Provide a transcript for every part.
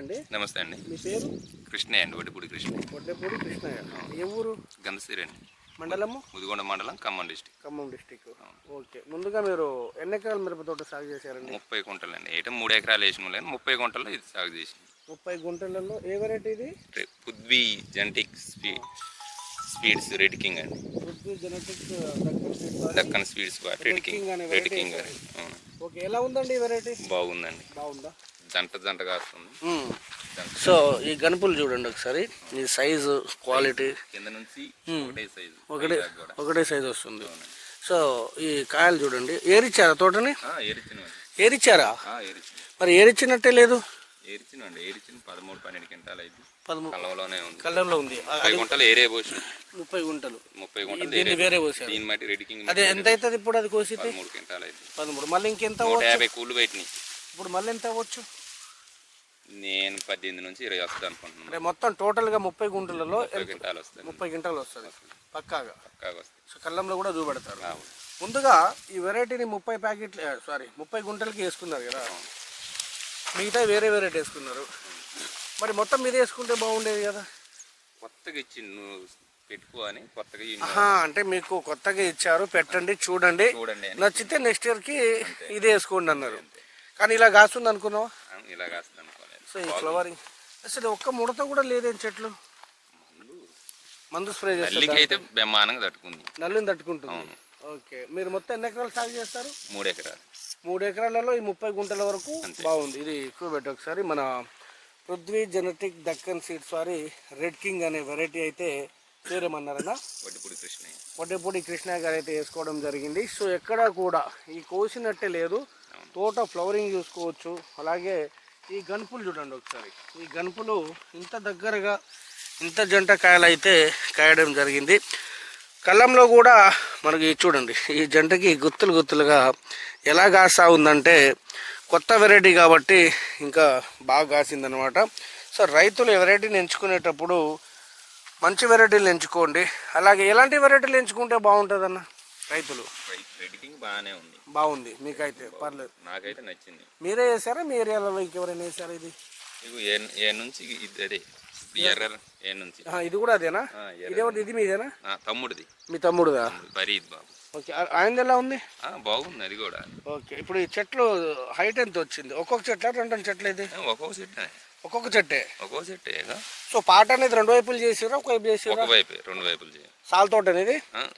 అండి నమస్తే అండి. మీ పేరు? కృష్ణయ్య అండి వడ్డిపూడి కృష్ణ వడ్డేపూడి కృష్ణయ్య. ఏ ఊరు? గంధసిరి అండి. మండలము? ముదిగొండ మండలం Khammam district. Khammam district. Okay. ముందుగా మీరు ఎన్ని ఎకరాల మిరప తోట సాగు చేశారండి? ముప్పై గుంటలు అండి ఏటం మూడు ఎకరాలు వేసిన వాళ్ళని ముప్పై గుంటల్లో ఇది సాగు చేసింది. ముప్పై గుంటలలో ఏ వెరైటీ ఇది? Prithvi genetic speed speeds red king అండి. Prithvi genetics Deccan speeds red king red king. Okay. ఎలా ఉందండి ఈ వెరైటీ బాగుందండి. బాగుందా? జంట జంట కాస్తుంది జంట సో ఈ గనుపులు చూడండి ఒకసారి. ఈ సైజు క్వాలిటీ. కింద నుంచి ఒకటే సైజు. ఒకటే ఒకటే సైజు వస్తుంది. సో ఈ కాయలు చూడండి. ఏరిచ్చారా తోటని? ఏరిచ్చారా? మరి ఏరిచ్చినట్టే లేదు? ఏరిచిన అండి ఏరిచిన పదమూడు పన్నెండు క్వింటాలు అయితే. పదమూడు కలవలోనే ఉంది. ఉంది. ముప్పై గుంటలు ఏరే ముప్పై గుంటలు. ముప్పై గుంటలు దీన్ని వేరే పోసారు. అదే ఎంత అవుతుంది ఇప్పుడు అది పదమూడు క్వింటాలు అయితే. పదమూడు. మళ్ళీ ఇంకెంత యాభై కూలు పెట్టినాయి. ఇప్పుడు మళ్ళీ ఎంత అవ్వచ్చు? నేను పద్దెనిమిది నుంచి ఇరవై వస్తుంది అనుకుంటున్నాను. అంటే మొత్తం టోటల్గా ముప్పై గుంటలలో ముప్పై క్వింటాలు వస్తుంది ముప్పై క్వింటాలు వస్తుంది. పక్కాగా. పక్కాగా వస్తుంది సో కళ్ళంలో కూడా చూపెడతారు. ముందుగా ఈ వెరైటీని ముప్పై ప్యాకెట్లు సారీ ముప్పై గుంటలకి వేసుకున్నారు కదా. మిగతా వేరే వెరైటీ వేసుకున్నారు. మరి మొత్తం మీద వేసుకుంటే బాగుండేది కదా. కొత్తగా ఇచ్చి పెట్టుకో అని కొత్తగా అంటే మీకు కొత్తగా ఇచ్చారు. పెట్టండి చూడండి. చూడండి నచ్చితే నెక్స్ట్ ఇయర్కి ఇదే వేసుకోండి అన్నారు. కానీ ఇలా కాస్తుంది అనుకున్నావా? ఇలా కాస్తుంది అనుకోలేదు. సో ఈ ఫ్లవరింగ్. అసలు ఒక్క ముడత కూడా లేదేం చెట్లు? మందు. స్ప్రే చేస్తారు అయితే బ్రహ్మాండంగా తట్టుకుంది. నల్లుని తట్టుకుంటుంది. ఓకే. మీరు మొత్తం ఎన్ని ఎకరాలు సాగు చేస్తారు? మూడు ఎకరాలు మూడు ఎకరాలలో ఈ ముప్పై గుంటల వరకు బాగుంది. ఇది ఎక్కువ పెట్టి ఒకసారి. మన పృథ్వీ జెనెటిక్ దక్కన్ సీడ్స్ వారి రెడ్ కింగ్ అనే వెరైటీ అయితే పేరేమన్నారన్నా వడ్డిపూడి కృష్ణయ్య. వడ్డేపూడి కృష్ణ గారు అయితే వేసుకోవడం జరిగింది. సో ఎక్కడా కూడా ఈ కోసినట్టే లేదు. తోట ఫ్లవరింగ్ చూసుకోవచ్చు. అలాగే ఈ గనుపులు చూడండి ఒకసారి. ఈ గనుపులు ఇంత దగ్గరగా ఇంత జంట కాయలు అయితే కాయడం జరిగింది. కళ్ళంలో కూడా మనకి చూడండి ఈ జంటకి గుత్తులు గుత్తులుగా ఎలా కాస్తా ఉందంటే కొత్త వెరైటీ కాబట్టి ఇంకా బాగా కాసిందనమాట సో రైతులు వెరైటీని ఎంచుకునేటప్పుడు మంచి వెరైటీలు ఎంచుకోండి. అలాగే ఎలాంటి వెరైటీలు ఎంచుకుంటే బాగుంటుందన్న? రైతులు. రెడ్ కింగ్ బాగానే ఉంది. బాగుంది. మీకైతే పర్లేదు. నాకైతే నచ్చింది. మీరే వేసారా మీ ఏరియాలో ఇంకెవరైనా వేసారా ఇది? ఏ నుంచి ఇది అదే. ఎర్ర ఏ నుంచి ఆ, ఇది కూడా అదేనా ఆ, ఇదేమిటి ఇది మీదేనా తమ్ముడిది మీ తమ్ముడుదా ఫరీద్ బాబు ఓకే ఆయనది ఎలా ఉంది బాగుంది అది కూడా ఓకే ఇప్పుడు ఈ చెట్లు హైట్ ఎంత వచ్చింది ఒక్కొక్క చెట్ల రెండు రెండు చెట్లు ఇది ఆ, ఒక్కో సెట్ ఒక్కొక్క చెట్టే ఒక్కో సెట్టేగా సో పాట అనేది రెండు వైపులు చేసిరా ఒక వైపు చేసిరా ఒక వైపే రెండు వైపులు చేయాలి సాల్ తోట అనేది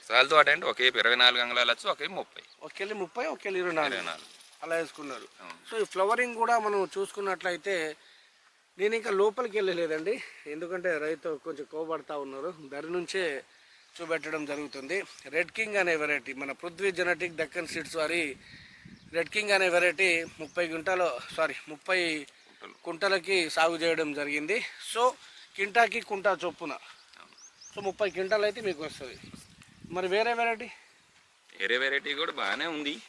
సాల్ తోట అంటే ఒకే ఇరవై నాలుగు అంగళాలు వచ్చు ఒకే ముప్పై ఒకెళ్ళి ముప్పై ఒకెళ్ళి ఇరవై నాలుగు అలా వేసుకున్నారు. సో ఈ ఫ్లవరింగ్ కూడా మనం చూసుకున్నట్లయితే నేను ఇంకా లోపలికి వెళ్ళలేదండి. ఎందుకంటే రైతు కొంచెం కోబడతా ఉన్నారు. దాని నుంచే చూపెట్టడం జరుగుతుంది. రెడ్ కింగ్ అనే వెరైటీ మన పృథ్వీ జెనెటిక్ దక్కన్ సీడ్స్ వారి రెడ్ కింగ్ అనే వెరైటీ ముప్పై గుంటలో సారీ ముప్పై కుంటలకి సాగు చేయడం జరిగింది. సో కింటాకి కుంటా చొప్పున. సో ముప్పై క్వింటాలు అయితే మీకు వస్తుంది. మరి వేరే వెరైటీ వేరే వెరైటీ కూడా బాగానే ఉంది.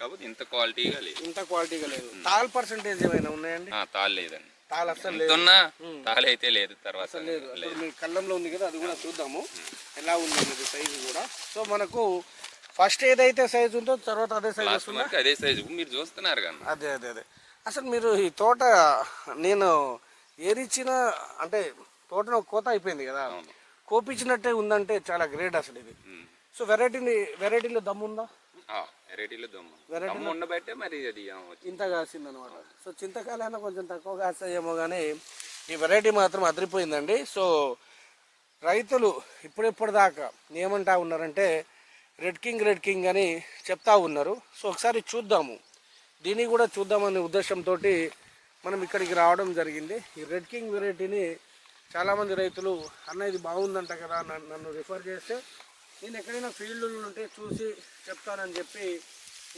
కాకపోతే ఇంత క్వాలిటీగా లేదు. ఇంత క్వాలిటీగా లేదు. తాల్ పర్సంటేజ్ ఏమైనా ఉన్నాయండి? ఆ, తాళ్ళు లేదండి. అస్సలు ఎంత లేదు తర్వాత. లేదు. మీ కళ్ళంలో ఉంది కదా అది కూడా చూద్దాము. ఎలా ఉంది అనేది సైజు కూడా. సో మనకు ఫస్ట్ ఏదైతే సైజు ఉందో తర్వాత అదే సైజు వరకు అదే సైజు మీరు చూస్తున్నారు కదా. అదే అదే అదే. అసలు మీరు ఈ తోట నేను ఏరిచ్చిన అంటే తోటలో కోత అయిపోయింది కదా. కోపించినట్టే ఉందంటే చాలా గ్రేట్ అసలు ఇది. సో వెరైటీని వెరైటీలో దమ్ము ఉందా ఆ, వెరైటీలో దమ్ము. దమ్ము ఉండబట్టే మరి అది. ఇంత కాసింది అనమాట సో చింతకాయలైనా కొంచెం తక్కువ కాస్తాయేమో కానీ ఈ వెరైటీ మాత్రం అదిరిపోయిందండి. సో రైతులు ఇప్పుడిప్పుడు దాకా ఏమంటా ఉన్నారంటే రెడ్ కింగ్ రెడ్ కింగ్ అని చెప్తా ఉన్నారు. సో ఒకసారి చూద్దాము. దీన్ని కూడా చూద్దామనే ఉద్దేశంతో మనం ఇక్కడికి రావడం జరిగింది. ఈ రెడ్ కింగ్ వెరైటీని చాలామంది రైతులు అన్న ఇది బాగుందంట కదా నన్ను రిఫర్ చేస్తే నేను ఎక్కడైనా ఫీల్డ్లో ఉంటే చూసి చెప్తానని చెప్పి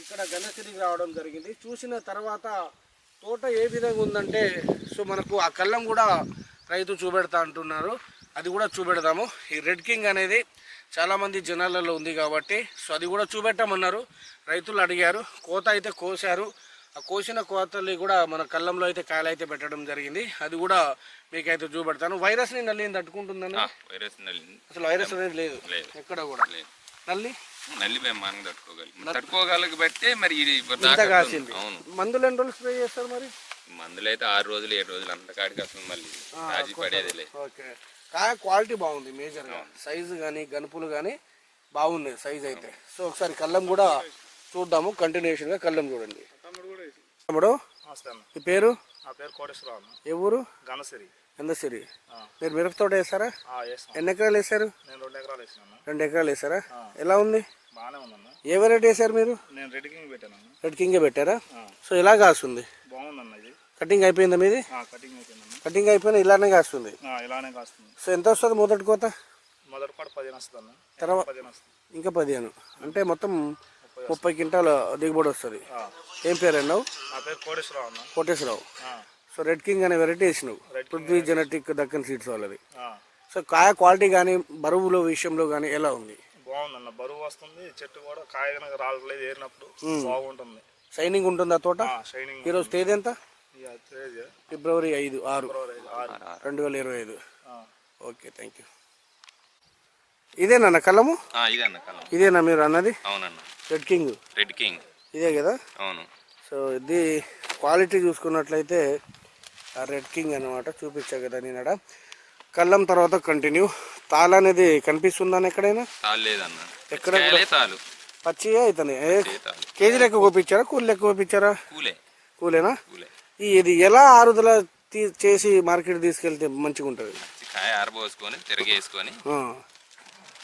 ఇక్కడ గణసిరికి రావడం జరిగింది. చూసిన తర్వాత తోట ఏ విధంగా ఉందంటే సో మనకు ఆ కళ్ళం కూడా రైతు చూపెడతా అంటున్నారు. అది కూడా చూపెడదాము. ఈ రెడ్ కింగ్ అనేది చాలామంది జనాలలో ఉంది కాబట్టి సో అది కూడా చూపెట్టమన్నారు. రైతులు అడిగారు కోత అయితే కోసారు. ఆ కోసిన కోతలు కూడా మన కళ్ళంలో అయితే కాయలు అయితే పెట్టడం జరిగింది. అది కూడా మీకైతే చూపెడతాను. వైరస్ని నల్లి తట్టుకుంటుందని వైరస్ నల్లి. అసలు వైరస్ అనేది లేదు. లేదు. ఎక్కడ కూడా. లేదు. నల్లి? నల్లి మేము మనం తట్టుకోగలి. మరి కాసింది. మందులు ఎన్ని రోజులు స్ప్రే చేస్తారు మరి? మందులు అయితే ఆరు రోజులు ఏడు రోజులు అంత కాడికి వస్తుంది మళ్ళీ. రాజీ పడేదిలే ఓకే. కాయ క్వాలిటీ బాగుంది మేజర్గా. సైజు కానీ గనుపులు కానీ బాగున్నాయి సైజ్ అయితే. సో ఒకసారి కళ్ళం కూడా చూద్దాము. కంటిన్యూషన్గా కళ్ళం చూడండి. తమ్ముడు? మీ పేరు? నా పేరు కోటేశ్వరరావు ఏ ఊరు? గనసిరి ఆ. మీరు మిరప తోట వేసారా ఎన్ని ఎకరాలు వేసారు? నేను రెండు ఎకరాలు వేసాను రెండు ఎకరాలు వేసారా? ఎలా ఉంది? బాగానే ఉందన్న. ఏ వెరైటీ వేసారు మీరు? నేను రెడ్ కింగ్ పెట్టాను రెడ్ కింగే పెట్టారా. సో ఎలా కాస్తుంది? బాగుందన్న ఇది. కటింగ్ అయిపోయిందా మీది? కటింగ్ అయిపోయిందన్న కటింగ్ అయిపోయినా ఇలానే కాస్తుంది. ఆ, ఇలానే కాస్తుంది. సో ఎంత వస్తుంది మొదటి కోత? మొదటి కూడా పదిహేను వస్తుంది అన్న. తర్వాత ఇంకా పదిహేను. అంటే మొత్తం ముప్పై క్వింటాల దిగుబడి వస్తుంది. ఏం పేరు అన్నావు? నా పేరు కోటేశ్వరరావు అన్న. కోటేశ్వరరావు. ఆ, సో రెడ్ కింగ్ అనే వెరైటీ వేసినావు. పృథ్వీ జెనెటిక్ దక్కన్ సీడ్స్ వాళ్ళది. సో కాయ క్వాలిటీ కానీ బరువుల విషయంలో కానీ ఎలా ఉంది? బాగుందన్న. బరువు వస్తుంది చెట్టు కూడా కాయ కనుక రాలేదు ఏరినప్పుడు బాగుంటుంది. షైనింగ్ ఉంటుందా తోట? షైనింగ్ ఈరోజు తేదీ ఎంత? ఫిబ్రవరి ఐదు ఆరు. రెండు వేల ఇరవై ఐదు. ఓకే థ్యాంక్ యూ ఇదేనా కలము ఆ, ఇదే అన్న కలం ఇదేనా మీరు అన్నది? అవునన్న. రెడ్ కింగ్ రెడ్ కింగ్ ఇదే కదా? అవును. సో ఇది క్వాలిటీ చూసుకున్నట్లయితే రెడ్ కింగ్ అనమాట చూపించా కదా నేను కళ్ళం తర్వాత కంటిన్యూ తాళ అనేది కనిపిస్తుందా ఎక్కడైనా? లేదన్న. ఎక్కడ తాలు పచ్చిగా అవుతాయి కేజీ లెక్క కోపించారా కూలి లెక్క కోపించారా కూలే. కూలేనా? ఇది ఎలా ఆరుదల చేసి మార్కెట్ తీసుకెళ్తే మంచిగా ఉంటుంది కాయ ఆరబోసుకొని తిరిగేసుకొని.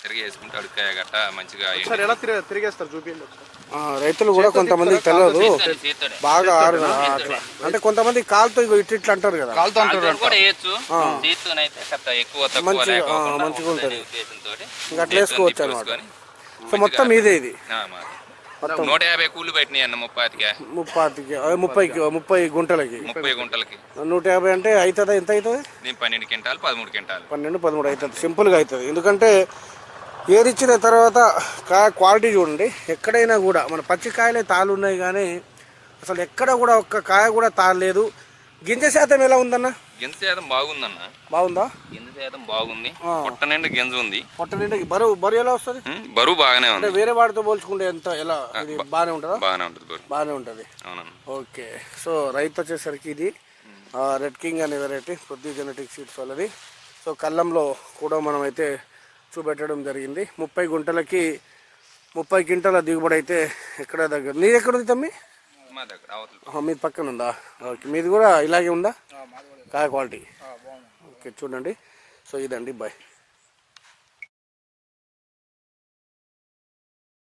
అడుకాయ గట్ట మంచిగా సార్ ఎలా తిరిగి తిరిగేస్తారు చూపించండి రైతులు కూడా కొంతమందికి తెలియదు. బాగా అట్లా. అంటే కొంతమంది కాలుతో ఇగో ఇట్లా ఇట్లా అంటారు కదా. కాలుతో తక్కువ మంచిగా, ఉంటుంది. ఇంకా అట్లా వేసుకోవచ్చు అనమాట సో మొత్తం ఇదే. ఇది. నూట యాభై కూలి పెట్టినాయి అన్న ముప్పాతికి. ముప్పాతికి అదే ముప్పైకి ముప్పై గుంటలకి. ముప్పై గుంటలకి. నూట యాభై అంటే అవుతుందా? ఎంత అవుతుంది? నేను పన్నెండు క్వింటాలు పదమూడు క్వింటాలు. పన్నెండు పదమూడు అవుతుంది. సింపుల్గా అవుతుంది. ఎందుకంటే ఏరిచ్చిన తర్వాత కాయ క్వాలిటీ చూడండి. ఎక్కడైనా కూడా మన పచ్చికాయలే తాళ్ళు ఉన్నాయి కానీ అసలు ఎక్కడ కూడా ఒక్క కాయ కూడా తాళలేదు గింజ శాతం ఎలా ఉందన్న? గింజ శాతం బాగుందన్న. బాగుందా? గింజ శాతం బాగుంది. పొట్ట నిండా గింజ ఉంది. పొట్ట నిండా బరువు బరువు ఎలా వస్తుంది? బరువు బాగానే ఉంది. వేరే వాటితో పోల్చుకుంటే ఎంత ఎలా? బాగానే ఉంటుందా? బాగానే ఉంటుంది బాగానే ఉంటుంది. ఓకే. సో రైతు వచ్చేసరికి ఇది రెడ్ కింగ్ అనే వెరైటీ పృథ్వీ జెనెటిక్ సీడ్స్ వాళ్ళది. సో కళ్ళంలో కూడా మనం అయితే చూపెట్టడం జరిగింది. ముప్పై గుంటలకి ముప్పై క్వింటల దిగుబడి అయితే ఎక్కడ దగ్గర? నీది ఎక్కడ ఉంది తమ్మి? మీది పక్కన ఉందా? ఓకే మీది కూడా ఇలాగే ఉందా? కాయ క్వాలిటీ. ఓకే చూడండి. సో ఇదండి బాయ్